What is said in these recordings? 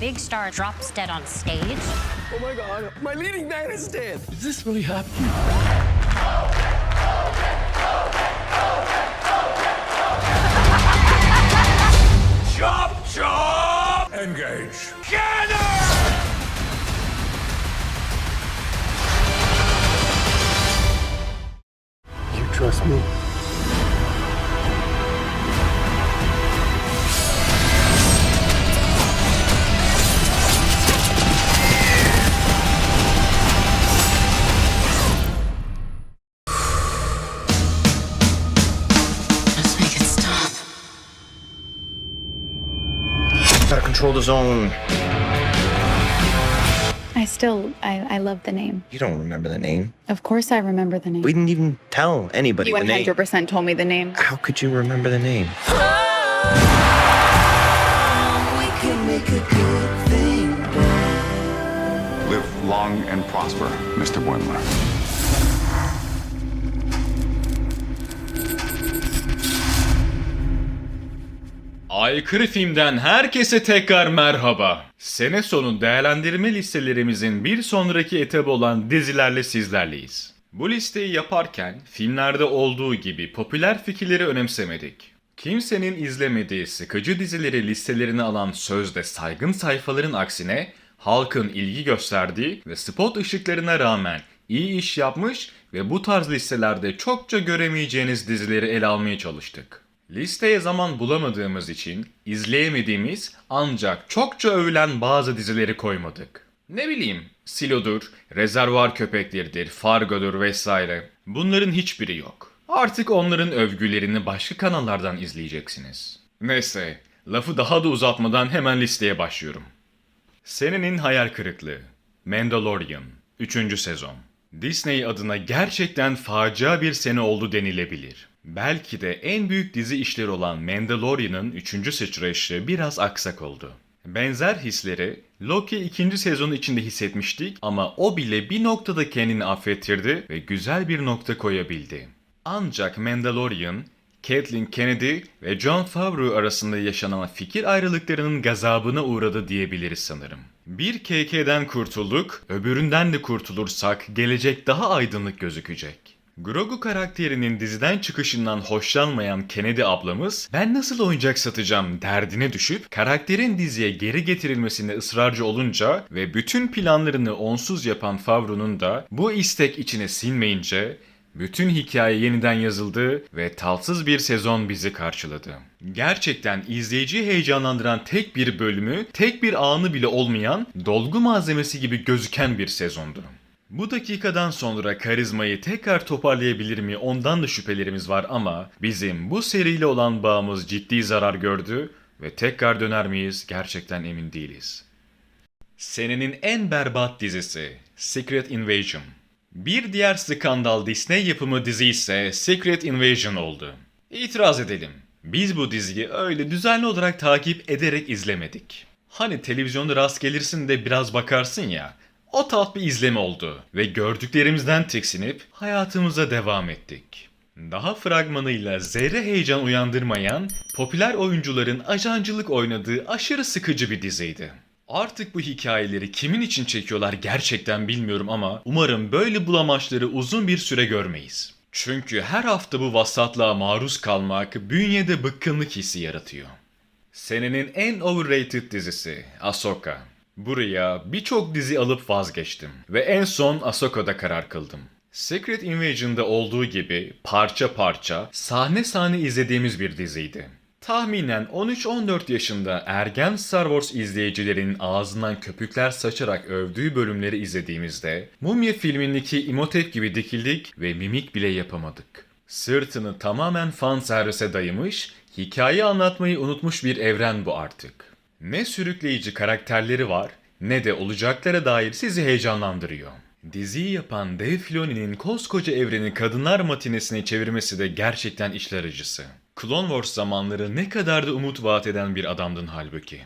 big star drops dead on stage. Oh my god, my leading man is dead. Is this really happening? Chop, chop! Engage. Cannon! You trust me? Gotta control. I still, I, I love the name. You don't remember the name. Of course, I remember the name. We didn't even tell anybody you the name. 100% told me the name. How could you remember the name? Live long and prosper, Mr. Boimler. Aykırı Film'den herkese tekrar merhaba. Sene sonu değerlendirme listelerimizin bir sonraki etabı olan dizilerle sizlerleyiz. Bu listeyi yaparken filmlerde olduğu gibi popüler fikirleri önemsemedik. Kimsenin izlemediği sıkıcı dizileri listelerine alan sözde saygın sayfaların aksine halkın ilgi gösterdiği ve spot ışıklarına rağmen iyi iş yapmış ve bu tarz listelerde çokça göremeyeceğiniz dizileri ele almaya çalıştık. Listeye zaman bulamadığımız için izleyemediğimiz ancak çokça övülen bazı dizileri koymadık. Ne bileyim, Silo'dur, Rezervuar Köpekleridir, Fargo'dur vesaire. Bunların hiçbiri yok. Artık onların övgülerini başka kanallardan izleyeceksiniz. Neyse, lafı daha da uzatmadan hemen listeye başlıyorum. Senenin hayal kırıklığı. Mandalorian 3. sezon. Disney adına gerçekten facia bir sene oldu denilebilir. Belki de en büyük dizi işleri olan Mandalorian'ın 3. sıçrayışı biraz aksak oldu. Benzer hisleri Loki 2. sezonu içinde hissetmiştik ama o bile bir noktada kendini affettirdi ve güzel bir nokta koyabildi. Ancak Mandalorian Kathleen Kennedy ve John Favreau arasında yaşanan fikir ayrılıklarının gazabına uğradı diyebiliriz sanırım. Bir KK'den kurtulduk, öbüründen de kurtulursak gelecek daha aydınlık gözükecek. Grogu karakterinin diziden çıkışından hoşlanmayan Kennedy ablamız ben nasıl oyuncak satacağım derdine düşüp karakterin diziye geri getirilmesine ısrarcı olunca ve bütün planlarını onsuz yapan Favreau'nun da bu istek içine sinmeyince bütün hikaye yeniden yazıldı ve tatsız bir sezon bizi karşıladı. Gerçekten izleyiciyi heyecanlandıran tek bir bölümü, tek bir anı bile olmayan, dolgu malzemesi gibi gözüken bir sezondu. Bu dakikadan sonra karizmayı tekrar toparlayabilir mi ondan da şüphelerimiz var ama bizim bu seriyle olan bağımız ciddi zarar gördü ve tekrar döner miyiz gerçekten emin değiliz. Senenin en berbat dizisi Secret Invasion. Bir diğer skandal Disney yapımı dizi ise Secret Invasion oldu. İtiraz edelim. Biz bu diziyi öyle düzenli olarak takip ederek izlemedik. Hani televizyonda rast gelirsin de biraz bakarsın ya. O tat bir izleme oldu ve gördüklerimizden tiksinip hayatımıza devam ettik. Daha fragmanıyla zerre heyecan uyandırmayan, popüler oyuncuların ajancılık oynadığı aşırı sıkıcı bir diziydi. Artık bu hikayeleri kimin için çekiyorlar gerçekten bilmiyorum ama umarım böyle bulamaçları uzun bir süre görmeyiz. Çünkü her hafta bu vasatlığa maruz kalmak bünyede bıkkınlık hissi yaratıyor. Senenin en overrated dizisi Ahsoka. Buraya birçok dizi alıp vazgeçtim ve en son Ahsoka'da karar kıldım. Secret Invasion'da olduğu gibi parça parça, sahne sahne izlediğimiz bir diziydi. Tahminen 13-14 yaşında ergen Star Wars izleyicilerin ağzından köpükler saçarak övdüğü bölümleri izlediğimizde Mumya filmindeki Imhotep gibi dikildik ve mimik bile yapamadık. Sırtını tamamen fan servise dayamış, hikaye anlatmayı unutmuş bir evren bu artık. Ne sürükleyici karakterleri var ne de olacaklara dair sizi heyecanlandırıyor. Diziyi yapan Dave Filoni'nin koskoca evreni kadınlar matinesine çevirmesi de gerçekten işler acısı. Clone Wars zamanları ne kadar da umut vaat eden bir adamdın halbuki.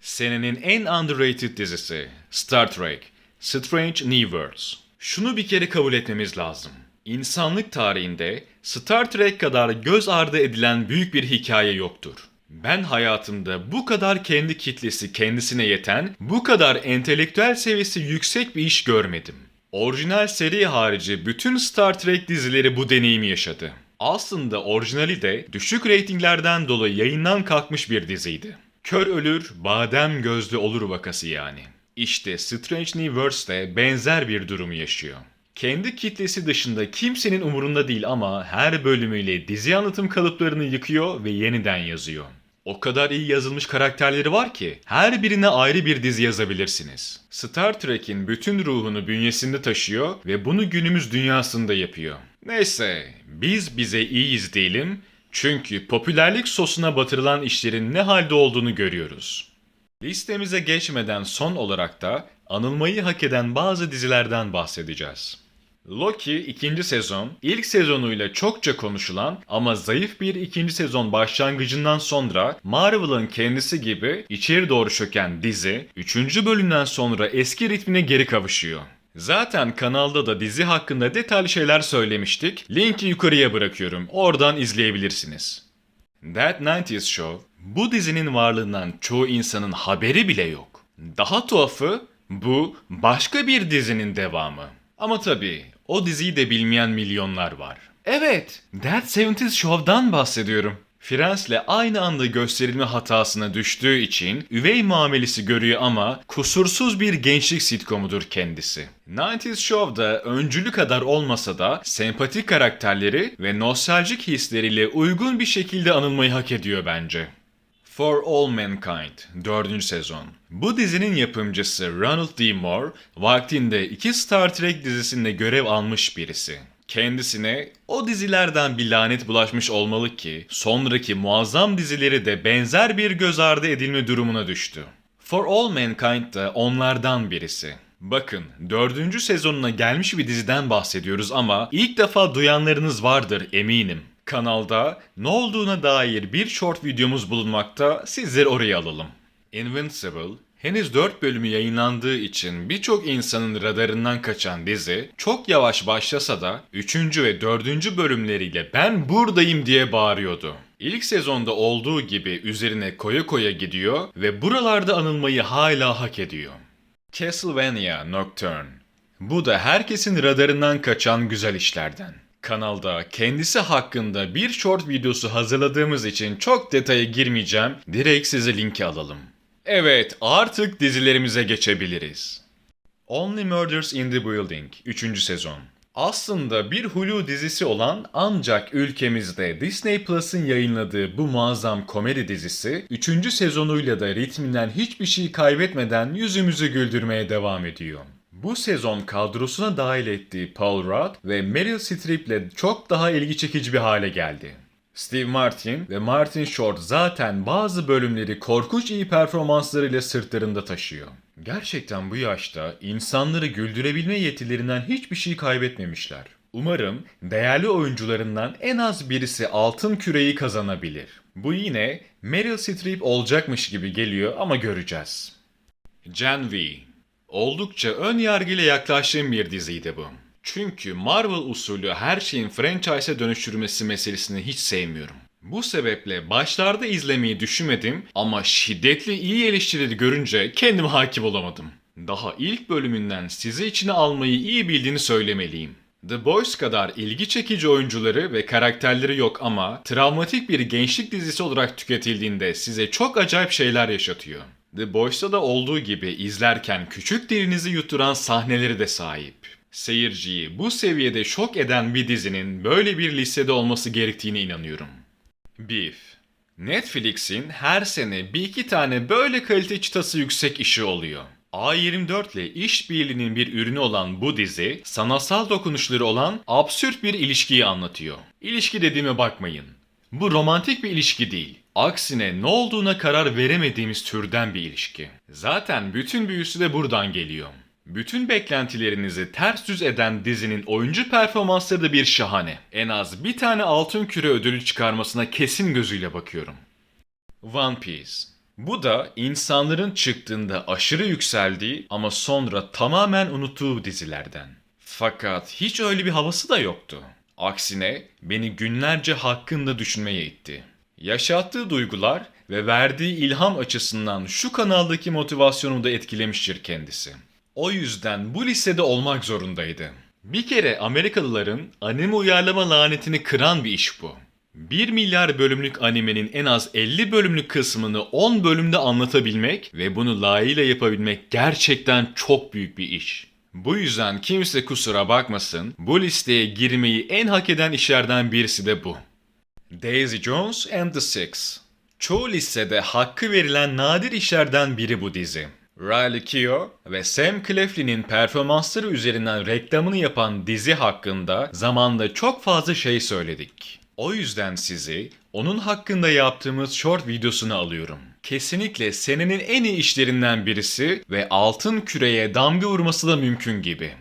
Senenin en underrated dizisi Star Trek Strange New Worlds. Şunu bir kere kabul etmemiz lazım. İnsanlık tarihinde Star Trek kadar göz ardı edilen büyük bir hikaye yoktur. Ben hayatımda bu kadar kendi kitlesi kendisine yeten, bu kadar entelektüel seviyesi yüksek bir iş görmedim. Orijinal seri harici bütün Star Trek dizileri bu deneyimi yaşadı. Aslında orijinali de düşük reytinglerden dolayı yayından kalkmış bir diziydi. Kör ölür, badem gözlü olur vakası yani. İşte Strange New Worlds de benzer bir durumu yaşıyor. Kendi kitlesi dışında kimsenin umurunda değil ama her bölümüyle dizi anlatım kalıplarını yıkıyor ve yeniden yazıyor. O kadar iyi yazılmış karakterleri var ki her birine ayrı bir dizi yazabilirsiniz. Star Trek'in bütün ruhunu bünyesinde taşıyor ve bunu günümüz dünyasında yapıyor. Neyse, biz bize iyiyiz diyelim çünkü popülerlik sosuna batırılan işlerin ne halde olduğunu görüyoruz. Listemize geçmeden son olarak da anılmayı hak eden bazı dizilerden bahsedeceğiz. Loki ikinci sezon, ilk sezonuyla çokça konuşulan ama zayıf bir ikinci sezon başlangıcından sonra Marvel'ın kendisi gibi içeri doğru çöken dizi, 3. bölümden sonra eski ritmine geri kavuşuyor. Zaten kanalda da dizi hakkında detaylı şeyler söylemiştik. Linki yukarıya bırakıyorum. Oradan izleyebilirsiniz. That 90s Show, bu dizinin varlığından çoğu insanın haberi bile yok. Daha tuhafı, bu başka bir dizinin devamı. Ama tabii o diziyi de bilmeyen milyonlar var. Evet, That 70s Show'dan bahsediyorum. Friends'le aynı anda gösterilme hatasına düştüğü için üvey muamelesi görüyor ama kusursuz bir gençlik sitcomudur kendisi. 90s Show'da öncülü kadar olmasa da sempatik karakterleri ve nostaljik hisleriyle uygun bir şekilde anılmayı hak ediyor bence. For All Mankind 4. sezon. Bu dizinin yapımcısı Ronald D. Moore, vaktinde iki Star Trek dizisinde görev almış birisi. Kendisine o dizilerden bir lanet bulaşmış olmalı ki sonraki muazzam dizileri de benzer bir göz ardı edilme durumuna düştü. For All Mankind da onlardan birisi. Bakın dördüncü sezonuna gelmiş bir diziden bahsediyoruz ama ilk defa duyanlarınız vardır eminim. Kanalda ne olduğuna dair bir short videomuz bulunmakta sizleri oraya alalım. Invincible, henüz 4 bölümü yayınlandığı için birçok insanın radarından kaçan dizi çok yavaş başlasa da 3. ve 4. bölümleriyle ben buradayım diye bağırıyordu. İlk sezonda olduğu gibi üzerine koya koya gidiyor ve buralarda anılmayı hala hak ediyor. Castlevania Nocturne Bu da herkesin radarından kaçan güzel işlerden. Kanalda kendisi hakkında bir short videosu hazırladığımız için çok detaya girmeyeceğim. Direkt size linki alalım. Evet, artık dizilerimize geçebiliriz. Only Murders in the Building 3. sezon. Aslında bir Hulu dizisi olan ancak ülkemizde Disney Plus'ın yayınladığı bu muazzam komedi dizisi 3. sezonuyla da ritminden hiçbir şey kaybetmeden yüzümüzü güldürmeye devam ediyor. Bu sezon kadrosuna dahil ettiği Paul Rudd ve Meryl Streep'le çok daha ilgi çekici bir hale geldi. Steve Martin ve Martin Short zaten bazı bölümleri korkunç iyi performanslarıyla sırtlarında taşıyor. Gerçekten bu yaşta insanları güldürebilme yetilerinden hiçbir şey kaybetmemişler. Umarım değerli oyuncularından en az birisi altın küreyi kazanabilir. Bu yine Meryl Streep olacakmış gibi geliyor ama göreceğiz. Gen V Oldukça ön yargıyla yaklaştığım bir diziydi bu. Çünkü Marvel usulü her şeyin franchise'e dönüştürmesi meselesini hiç sevmiyorum. Bu sebeple başlarda izlemeyi düşünmedim ama şiddetli iyi eleştirileri görünce kendime hakim olamadım. Daha ilk bölümünden sizi içine almayı iyi bildiğini söylemeliyim. The Boys kadar ilgi çekici oyuncuları ve karakterleri yok ama travmatik bir gençlik dizisi olarak tüketildiğinde size çok acayip şeyler yaşatıyor. The Boys'ta da olduğu gibi izlerken küçük dilinizi yutturan sahneleri de sahip. Seyirciyi bu seviyede şok eden bir dizinin böyle bir listede olması gerektiğine inanıyorum. Beef Netflix'in her sene bir iki tane böyle kalite çıtası yüksek işi oluyor. A24 ile işbirliğinin bir ürünü olan bu dizi, sanatsal dokunuşları olan absürt bir ilişkiyi anlatıyor. İlişki dediğime bakmayın. Bu romantik bir ilişki değil. Aksine ne olduğuna karar veremediğimiz türden bir ilişki. Zaten bütün büyüsü de buradan geliyor. Bütün beklentilerinizi ters düz eden dizinin oyuncu performansları da bir şahane. En az bir tane altın küre ödülü çıkarmasına kesin gözüyle bakıyorum. One Piece. Bu da insanların çıktığında aşırı yükseldiği ama sonra tamamen unuttuğu dizilerden. Fakat hiç öyle bir havası da yoktu. Aksine beni günlerce hakkında düşünmeye itti. Yaşattığı duygular ve verdiği ilham açısından şu kanaldaki motivasyonu da etkilemiştir kendisi. O yüzden bu listede olmak zorundaydı. Bir kere Amerikalıların anime uyarlama lanetini kıran bir iş bu. 1 milyar bölümlük animenin en az 50 bölümlük kısmını 10 bölümde anlatabilmek ve bunu layığıyla yapabilmek gerçekten çok büyük bir iş. Bu yüzden kimse kusura bakmasın, bu listeye girmeyi en hak eden işlerden birisi de bu. Daisy Jones and the Six. Çoğu listede hakkı verilen nadir işlerden biri bu dizi. Riley Keough ve Sam Claflin'in performansları üzerinden reklamını yapan dizi hakkında zamanda çok fazla şey söyledik. O yüzden sizi onun hakkında yaptığımız short videosunu alıyorum. Kesinlikle senenin en iyi işlerinden birisi ve altın küreye damga vurması da mümkün gibi.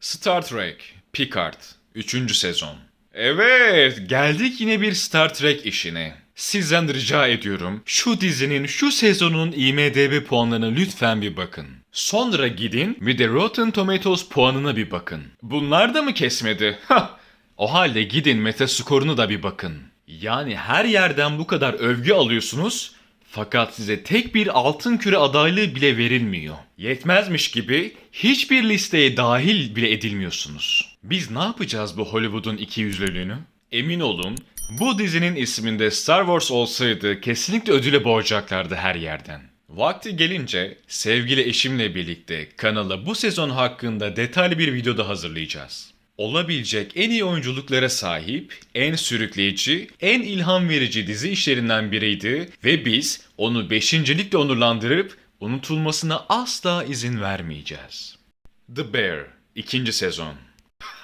Star Trek Picard 3. sezon. Evet, geldik yine bir Star Trek işine. Sizden rica ediyorum şu dizinin şu sezonun IMDB puanlarına lütfen bir bakın. Sonra gidin bir de Rotten Tomatoes puanına bir bakın. Bunlar da mı kesmedi? Hah! O halde gidin Metascore'una da bir bakın. Yani her yerden bu kadar övgü alıyorsunuz fakat size tek bir altın küre adaylığı bile verilmiyor. Yetmezmiş gibi hiçbir listeye dahil bile edilmiyorsunuz. Biz ne yapacağız bu Hollywood'un iki yüzlülüğünü? Emin olun bu dizinin isminde Star Wars olsaydı kesinlikle ödüle boğacaklardı her yerden. Vakti gelince sevgili eşimle birlikte kanala bu sezon hakkında detaylı bir video da hazırlayacağız. Olabilecek en iyi oyunculuklara sahip, en sürükleyici, en ilham verici dizi işlerinden biriydi ve biz onu beşincilikle onurlandırıp unutulmasına asla izin vermeyeceğiz. The Bear 2. sezon.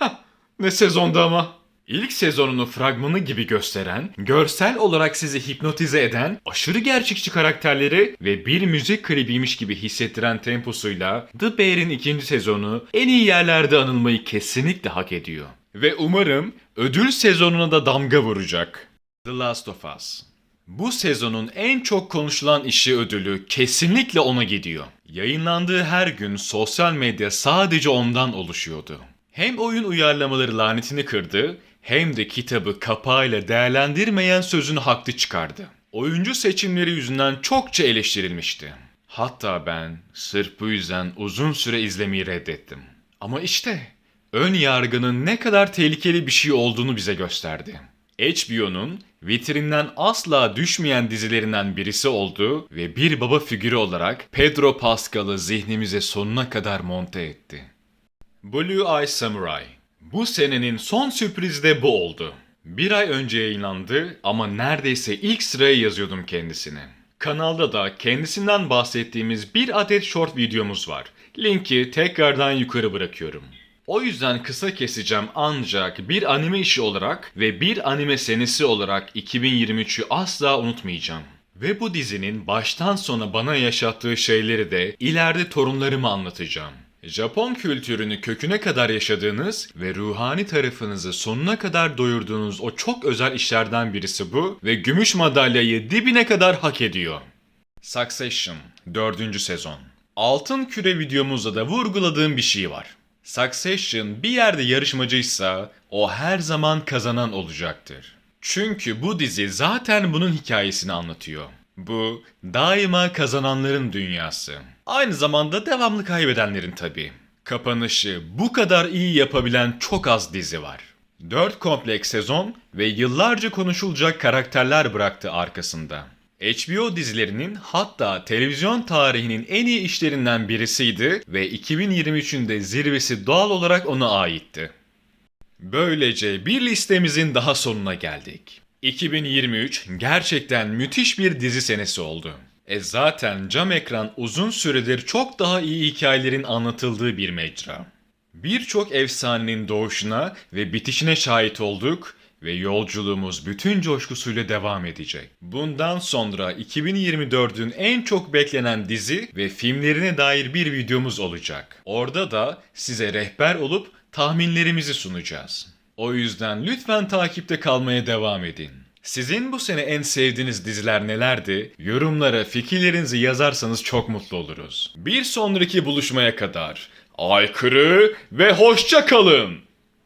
Ne sezonda ama. İlk sezonunu fragmanı gibi gösteren, görsel olarak sizi hipnotize eden, aşırı gerçekçi karakterleri ve bir müzik klibiymiş gibi hissettiren temposuyla The Bear'in ikinci sezonu en iyi yerlerde anılmayı kesinlikle hak ediyor. Ve umarım ödül sezonuna da damga vuracak. The Last of Us. Bu sezonun en çok konuşulan işi ödülü kesinlikle ona gidiyor. Yayınlandığı her gün sosyal medya sadece ondan oluşuyordu. Hem oyun uyarlamaları lanetini kırdı hem de kitabı kapağıyla değerlendirmeyen sözünü haklı çıkardı. Oyuncu seçimleri yüzünden çokça eleştirilmişti. Hatta ben sırf bu yüzden uzun süre izlemeyi reddettim. Ama işte ön yargının ne kadar tehlikeli bir şey olduğunu bize gösterdi. HBO'nun vitrinden asla düşmeyen dizilerinden birisi oldu ve bir baba figürü olarak Pedro Pascal'ı zihnimize sonuna kadar monte etti. Blue Eye Samurai. Bu senenin son sürprizi de bu oldu. Bir ay önce yayınlandı ama neredeyse ilk sıraya yazıyordum kendisini. Kanalda da kendisinden bahsettiğimiz bir adet short videomuz var. Linki tekrardan yukarı bırakıyorum. O yüzden kısa keseceğim ancak bir anime işi olarak ve bir anime senesi olarak 2023'ü asla unutmayacağım. Ve bu dizinin baştan sona bana yaşattığı şeyleri de ileride torunlarıma anlatacağım. Japon kültürünü köküne kadar yaşadığınız ve ruhani tarafınızı sonuna kadar doyurduğunuz o çok özel işlerden birisi bu ve gümüş madalyayı dibine kadar hak ediyor. Succession 4. sezon. Altın küre videomuzda da vurguladığım bir şey var. Succession bir yerde yarışmacıysa o her zaman kazanan olacaktır. Çünkü bu dizi zaten bunun hikayesini anlatıyor. Bu daima kazananların dünyası. Aynı zamanda devamlı kaybedenlerin tabii. Kapanışı bu kadar iyi yapabilen çok az dizi var. 4 kompleks sezon ve yıllarca konuşulacak karakterler bıraktı arkasında. HBO dizilerinin hatta televizyon tarihinin en iyi işlerinden birisiydi ve 2023'ün de zirvesi doğal olarak ona aitti. Böylece bir listemizin daha sonuna geldik. 2023 gerçekten müthiş bir dizi senesi oldu. E zaten cam ekran uzun süredir çok daha iyi hikayelerin anlatıldığı bir mecra. Birçok efsanenin doğuşuna ve bitişine şahit olduk ve yolculuğumuz bütün coşkusuyla devam edecek. Bundan sonra 2024'ün en çok beklenen dizi ve filmlerine dair bir videomuz olacak. Orada da size rehber olup tahminlerimizi sunacağız. O yüzden lütfen takipte kalmaya devam edin. Sizin bu sene en sevdiğiniz diziler nelerdi? Yorumlara fikirlerinizi yazarsanız çok mutlu oluruz. Bir sonraki buluşmaya kadar aykırı ve hoşça kalın.